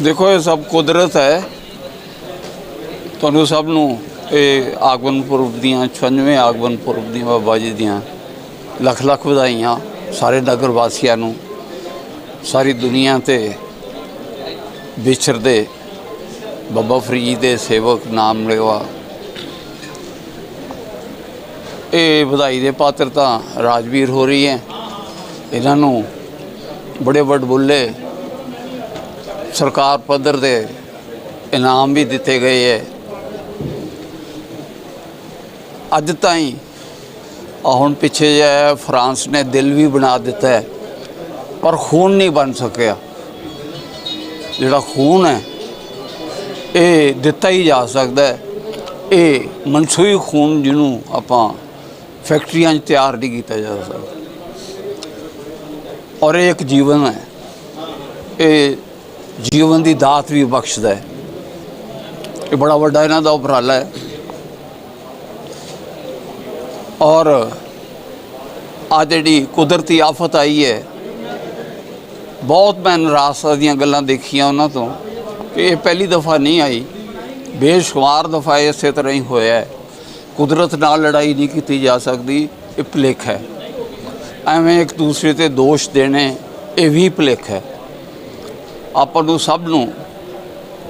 ਦੇਖੋ, ਇਹ ਸਭ ਕੁਦਰਤ ਹੈ। ਤੁਹਾਨੂੰ ਸਭ ਨੂੰ ਇਹ ਆਗਮਨ ਪੁਰਬ ਦੀਆਂ 96 ਆਗਮਨ ਪੁਰਬ ਦੀਆਂ ਬਾਬਾ ਜੀ ਦੀਆਂ ਲੱਖ ਲੱਖ ਵਧਾਈਆਂ ਸਾਰੇ ਨਗਰ ਵਾਸੀਆਂ ਨੂੰ। ਸਾਰੀ ਦੁਨੀਆ ਤੇ ਵਿਚਰਦੇ ਬਾਬਾ ਫਰੀਦ ਦੇ ਸੇਵਕ ਨਾਮ ਲੈਵਾ ਇਹ ਵਧਾਈ ਦੇ ਪਾਤਰ ਤਾਂ ਰਾਜਵੀਰ ਹੋ ਰਹੀ ਹੈ। ਇਹਨਾਂ ਨੂੰ ਬੜੇ ਵੱਡਬੁੱਲੇ ਸਰਕਾਰ ਪੱਧਰ ਦੇ ਇਨਾਮ ਵੀ ਦਿੱਤੇ ਗਏ ਹੈ ਅੱਜ ਤਾਈਂ ਹੁਣ ਪਿੱਛੇ ਜੇ ਫਰਾਂਸ ਨੇ ਦਿਲ ਵੀ ਬਣਾ ਦਿੱਤਾ ਹੈ ਪਰ ਖੂਨ ਨਹੀਂ ਬਣ ਸਕਿਆ। ਜਿਹੜਾ ਖੂਨ ਹੈ ਇਹ ਦਿੱਤਾ ਹੀ ਜਾ ਸਕਦਾ ਹੈ ਇਹ ਮਨਸੂਈ ਖੂਨ ਜਿਹਨੂੰ ਆਪਾਂ ਫੈਕਟਰੀਆਂ 'ਚ ਤਿਆਰ ਨਹੀਂ ਕੀਤਾ ਜਾ ਸਕਦਾ। ਔਰ ਇਹ ਇੱਕ ਜੀਵਨ ਹੈ ਇਹ ਜੀਵਨ ਦੀ ਦਾਤ ਵੀ ਬਖਸ਼ਦਾ ਹੈ। ਇਹ ਬੜਾ ਵੱਡਾ ਇਹਨਾਂ ਦਾ ਉਪਰਾਲਾ ਹੈ। ਔਰ ਆ ਜਿਹੜੀ ਕੁਦਰਤੀ ਆਫਤ ਆਈ ਹੈ, ਬਹੁਤ ਮੈਂ ਨਿਰਾਸ਼ਾ ਦੀਆਂ ਗੱਲਾਂ ਦੇਖੀਆਂ ਉਹਨਾਂ ਤੋਂ ਕਿ ਇਹ ਪਹਿਲੀ ਦਫਾ ਨਹੀਂ ਆਈ। ਬੇਸ਼ੁਮਾਰ ਦਫਾ ਇਸੇ ਤਰ੍ਹਾਂ ਹੀ ਹੋਇਆ ਹੈ। ਕੁਦਰਤ ਨਾਲ ਲੜਾਈ ਨਹੀਂ ਕੀਤੀ ਜਾ ਸਕਦੀ, ਇਹ ਭੁਲੇਖ ਹੈ। ਐਵੇਂ ਇੱਕ ਦੂਸਰੇ ਤੇ ਦੋਸ਼ ਦੇਣੇ, ਇਹ ਵੀ ਭੁਲੇਖ ਹੈ। ਆਪਾਂ ਨੂੰ ਸਭ ਨੂੰ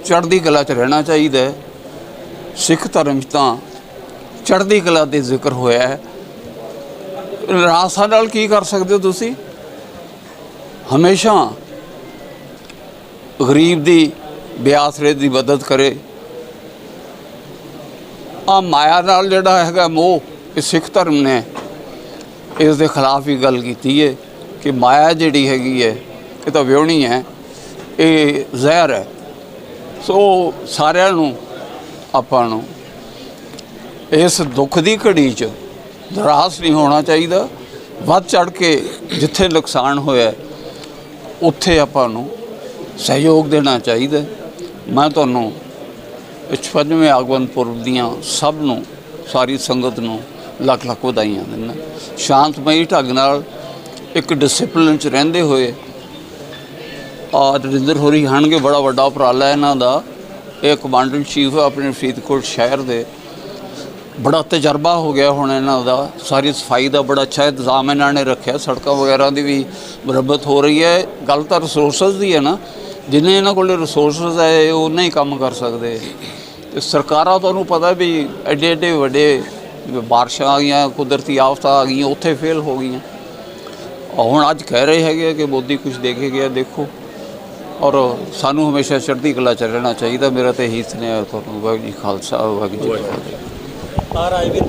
ਚੜ੍ਹਦੀ ਕਲਾ 'ਚ ਰਹਿਣਾ ਚਾਹੀਦਾ ਹੈ। ਸਿੱਖ ਧਰਮ 'ਚ ਤਾਂ ਚੜ੍ਹਦੀ ਕਲਾ ਦੇ ਜ਼ਿਕਰ ਹੋਇਆ ਹੈ। ਰਾਸਾ ਨਾਲ ਕੀ ਕਰ ਸਕਦੇ ਹੋ ਤੁਸੀਂ? ਹਮੇਸ਼ਾ ਗਰੀਬ ਦੀ ਬਿਆਸਰੇ ਦੀ ਮਦਦ ਕਰੇ। ਆ ਮਾਇਆ ਨਾਲ ਜਿਹੜਾ ਹੈਗਾ ਮੋਹ ਇਹ ਸਿੱਖ ਧਰਮ ਨੇ ਇਸ ਦੇ ਖਿਲਾਫ ਹੀ ਗੱਲ ਕੀਤੀ ਹੈ ਕਿ ਮਾਇਆ ਜਿਹੜੀ ਹੈਗੀ ਹੈ, ਇਹ ਤਾਂ ਵਿਉਣੀ ਹੈ। ਇਹ ਜ਼ਹਿਰ ਹੈ। ਸੋ ਸਾਰਿਆਂ ਨੂੰ, ਆਪਾਂ ਨੂੰ ਇਸ ਦੁੱਖ ਦੀ ਘੜੀ 'ਚ ਨਿਰਾਸ਼ ਨਹੀਂ ਹੋਣਾ ਚਾਹੀਦਾ। ਵੱਧ ਚੜ ਕੇ ਜਿੱਥੇ ਨੁਕਸਾਨ ਹੋਇਆ, ਉੱਥੇ ਆਪਾਂ ਨੂੰ ਸਹਿਯੋਗ ਦੇਣਾ ਚਾਹੀਦਾ। ਮੈਂ ਤੁਹਾਨੂੰ 55ਵੇਂ ਆਗਮਨ ਪੁਰਬ ਦੀਆਂ ਸਭ ਨੂੰ, ਸਾਰੀ ਸੰਗਤ ਨੂੰ ਲੱਖ ਲੱਖ ਵਧਾਈਆਂ ਦਿੰਦਾ। ਸ਼ਾਂਤਮਈ ਢੰਗ ਨਾਲ ਇੱਕ ਡਿਸਪਲਿਨ ਚ ਰਹਿੰਦੇ ਹੋਏ ਆ ਰਜਿੰਦਰ ਹੋਰੀ ਹਣਗੇ ਬੜਾ ਵੱਡਾ ਉਪਰਾਲਾ ਇਹਨਾਂ ਦਾ। ਇਹ ਕਮਾਂਡਰ ਚੀਫ ਆਪਣੇ ਫਰੀਦਕੋਟ ਸ਼ਹਿਰ ਦੇ। ਬੜਾ ਤਜਰਬਾ ਹੋ ਗਿਆ ਹੁਣ ਇਹਨਾਂ ਦਾ। ਸਾਰੀ ਸਫ਼ਾਈ ਦਾ ਬੜਾ ਅੱਛਾ ਇੰਤਜ਼ਾਮ ਇਹਨਾਂ ਨੇ ਰੱਖਿਆ। ਸੜਕਾਂ ਵਗੈਰਾ ਦੀ ਵੀ ਮੁਰੰਮਤ ਹੋ ਰਹੀ ਹੈ। ਗੱਲ ਤਾਂ ਰਿਸੋਰਸਸ ਦੀ ਹੈ ਨਾ। ਜਿੰਨੇ ਇਹਨਾਂ ਕੋਲ ਰਿਸੋਰਸਸ ਹੈ, ਇਹ ਉਨਾ ਹੀ ਕੰਮ ਕਰ ਸਕਦੇ। ਤੇ ਸਰਕਾਰਾਂ ਤੁਹਾਨੂੰ ਪਤਾ ਵੀ ਐਡੇ ਐਡੇ ਵੱਡੇ ਬਾਰਿਸ਼ਾਂ ਆ ਗਈਆਂ, ਕੁਦਰਤੀ ਆਫਤਾਂ ਆ ਗਈਆਂ, ਉੱਥੇ ਫੇਲ ਹੋ ਗਈਆਂ। ਹੁਣ ਅੱਜ ਕਹਿ ਰਹੇ ਹੈਗੇ ਆ ਕਿ ਮੋਦੀ ਕੁਝ ਦੇ ਕੇ ਗਿਆ ਦੇਖੋ। ਔਰ ਸਾਨੂੰ ਹਮੇਸ਼ਾ ਚੜ੍ਹਦੀ ਕਲਾ ਚ ਰਹਿਣਾ ਚਾਹੀਦਾ। ਮੇਰਾ ਤੇ ਇਹੀ ਸੁਨੇਹਾ ਤੁਹਾਨੂੰ ਵਾਹਿਗੁਰੂ ਜੀ ਖਾਲਸਾ, ਵਾਹਿਗੁਰੂ ਜੀ ਕੀ ਫਤਿਹ। ਆ ਰਾਜਵੀਰ